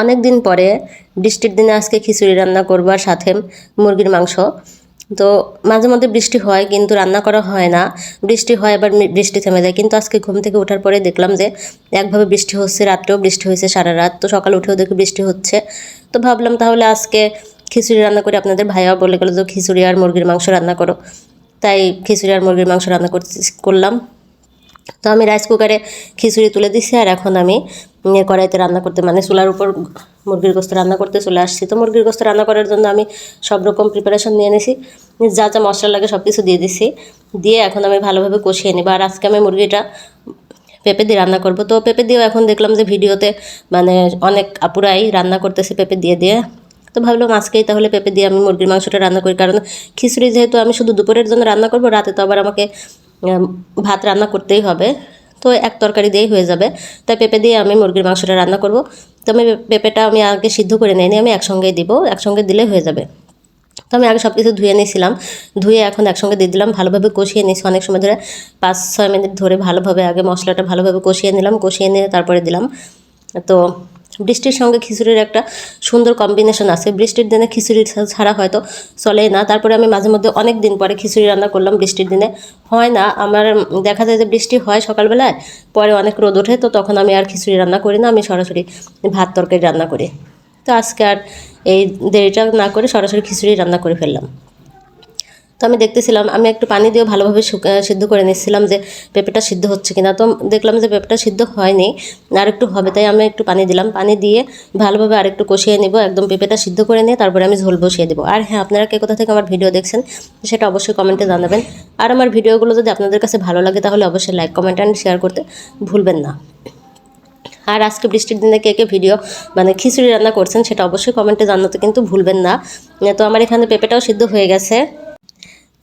অনেক দিন পরে, বৃষ্টির দিনে আজকে খিচুড়ি রান্না করব আর সাথে মুরগির মাংস। তো মাঝে মধ্যে বৃষ্টি হয় কিন্তু রান্না করা হয় না। বৃষ্টি হয় আবার বৃষ্টি থেমে যায়। কিন্তু আজকে ঘুম থেকে ওঠার পরে দেখলাম যে, একভাবে বৃষ্টি হচ্ছে, রাত্রেও বৃষ্টি হয়েছে সারা রাত। তো সকাল উঠেও দেখি বৃষ্টি হচ্ছে। তো ভাবলাম তাহলে আজকে খিচুড়ি রান্না করে আপনাদের ভাইয়া বলে গেলো যে, খিচুড়ি আর মুরগির মাংস রান্না করো। তাই খিচুড়ি আর মুরগির মাংস রান্না করলাম। তো আমি রাইস কুকারে খিচুড়ি তুলে দিছি আর এখন আমি কড়াইতে রান্না করতে মানে চুলার উপর মুরগির গোস্ত রান্না করতে চলে আসছি। তো মুরগির গোস্ত রান্না করার জন্য আমি সব রকম প্রিপারেশন নিয়ে নিছি যা যা মশলা লাগে সব কিছু দিয়ে দিছি। দিয়ে এখন আমি ভালোভাবে কষিয়ে নিব। আর আজকে আমি মুরগিটা পেঁপে দিয়ে রান্না করব। তো পেঁপে দিয়েও এখন দেখলাম যে ভিডিওতে মানে অনেক আপুরাই রান্না করতেছে পেঁপে দিয়ে দিয়ে। তো ভাবলাম আজকেই তাহলে পেঁপে দিয়ে আমি মুরগির মাংসটা রান্না করি। কারণ খিচুড়ি যেহেতু আমি শুধু দুপুরের জন্য রান্না করব, রাতে তো আবার আমাকে ভাত রান্না করতেই হবে। তো এক তরকারি দিয়েই হয়ে যাবে। তাই পেঁপে দিয়ে আমি মুরগির মাংসটা রান্না করব। তো আমি পেঁপেটা আমি আগে সিদ্ধ করে নিয়ে আমি একসঙ্গেই দিব, একসঙ্গে দিলে হয়ে যাবে। তো আমি আগে সব কিছু ধুয়ে নিয়েছিলাম, ধুয়ে এখন একসঙ্গে দিয়ে দিলাম, ভালোভাবে কষিয়ে নিয়েছি। অনেক সময় ধরে পাঁচ, ছয় মিনিট ধরে ভালোভাবে আগে মশলাটা ভালোভাবে কষিয়ে নিলাম, কষিয়ে নিয়ে তারপরে দিলাম। তো বৃষ্টির সঙ্গে খিচুড়ির একটা সুন্দর কম্বিনেশন আছে। বৃষ্টির দিনে খিচুড়ি ছাড়া হয়তো চলেই না। তারপরে আমি মাঝে মধ্যে অনেক দিন পরে খিচুড়ি রান্না করলাম বৃষ্টির দিনে। হয় না, আমার দেখা যায় যে বৃষ্টি হয় সকালবেলায়, পরে অনেক রোদ ওঠে, তো তখন আমি আর খিচুড়ি রান্না করি না, আমি সরাসরি ভাত তরকারি রান্না করি। তো আজকে আর এই দেরিটা না করে সরাসরি খিচুড়ি রান্না করে ফেললাম। তো আমি দেখতেছিলাম, আমি একটু পানি দিয়ে ভালোভাবে সিদ্ধ করে নিচ্ছিলাম যে পেঁপেটা সিদ্ধ হচ্ছে কিনা। তো দেখলাম যে পেঁপেটা সিদ্ধ হয়নি আর একটু হবে, তাই আমি একটু পানি দিলাম। পানি দিয়ে ভালোভাবে আরেকটু কষিয়ে নেব, একদম পেঁপেটা সিদ্ধ করে নিয়ে তারপরে আমি ঝোল বসিয়ে দেবো। আর হ্যাঁ আপনারা কে কোথা থেকে আমার ভিডিও দেখছেন, সেটা অবশ্যই কমেন্টে জানাবেন। আর আমার ভিডিওগুলো যদি আপনাদের কাছে ভালো লাগে, তাহলে অবশ্যই লাইক, কমেন্ট অ্যান্ড শেয়ার করতে ভুলবেন না। আর আজকে বৃষ্টির দিনে কে কে ভিডিও মানে খিচুড়ি রান্না করছেন, সেটা অবশ্যই কমেন্টে জানাতে কিন্তু ভুলবেন না। তো আমার এখানে পেঁপেটাও সিদ্ধ হয়ে গেছে।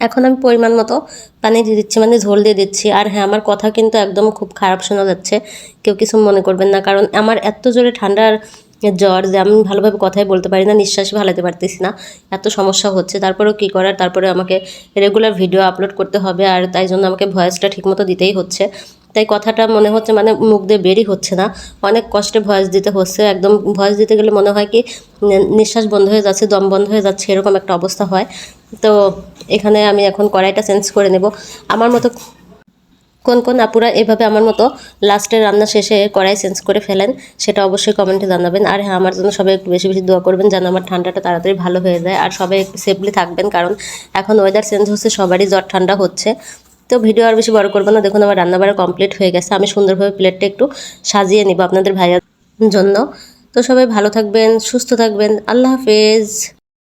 এখন আমি পরিমাণ মতো পানি দিয়ে দিচ্ছি মানে ঝোল দিয়ে দিচ্ছি। আর হ্যাঁ আমার কথা কিন্তু একদম খুব খারাপ শোনা যাচ্ছে। কেউ কিছু মনে করবেন না, কারণ আমার এত জোরে ঠান্ডার জ্বর যে আমি ভালোভাবে কথাই বলতে পারি না, নিঃশ্বাস ভালাতে পারতেছি না। এত সমস্যা হচ্ছে, তারপরেও কী করার? তারপরে আমাকে রেগুলার ভিডিও আপলোড করতে হবে, আর তাই জন্য আমাকে ভয়েসটা ঠিকমতো দিতেই হচ্ছে। তাই কথাটা মনে হচ্ছে মানে মুখ দিয়ে বেরই হচ্ছে না। অনেক কষ্টে ভয়েস দিতে হচ্ছে, একদম ভয়েস দিতে গেলে মনে হয় কি নিঃশ্বাস বন্ধ হয়ে যাচ্ছে, দম বন্ধ হয়ে যাচ্ছে, এরকম একটা অবস্থা হয়। তো এখানে আমি এখন কড়াইটা চেঞ্জ করে নেব। আমার মতো কোন কোন আপুরা এভাবে আমার মতো লাস্টের রান্না শেষে কড়াই চেঞ্জ করে ফেলেন, সেটা অবশ্যই কমেন্টে জানাবেন। আর হ্যাঁ আমার জন্য সবাই একটু বেশি বেশি দোয়া করবেন যেন আমার ঠান্ডাটা তাড়াতাড়ি ভালো হয়ে যায়। আর সবাই একটু সেফলি থাকবেন, কারণ এখন ওয়েদার চেঞ্জ হচ্ছে, সবারই জ্বর ঠান্ডা হচ্ছে। তো ভিডিও আর বেশি বড় করব না। দেখুন, আমার রান্নাবাড়া কমপ্লিট হয়ে গেছে। আমি সুন্দরভাবে প্লেটটা একটু সাজিয়ে নিব আপনাদের ভাইয়ার জন্য। তো সবাই ভালো থাকবেন, সুস্থ থাকবেন। আল্লাহ হাফেজ।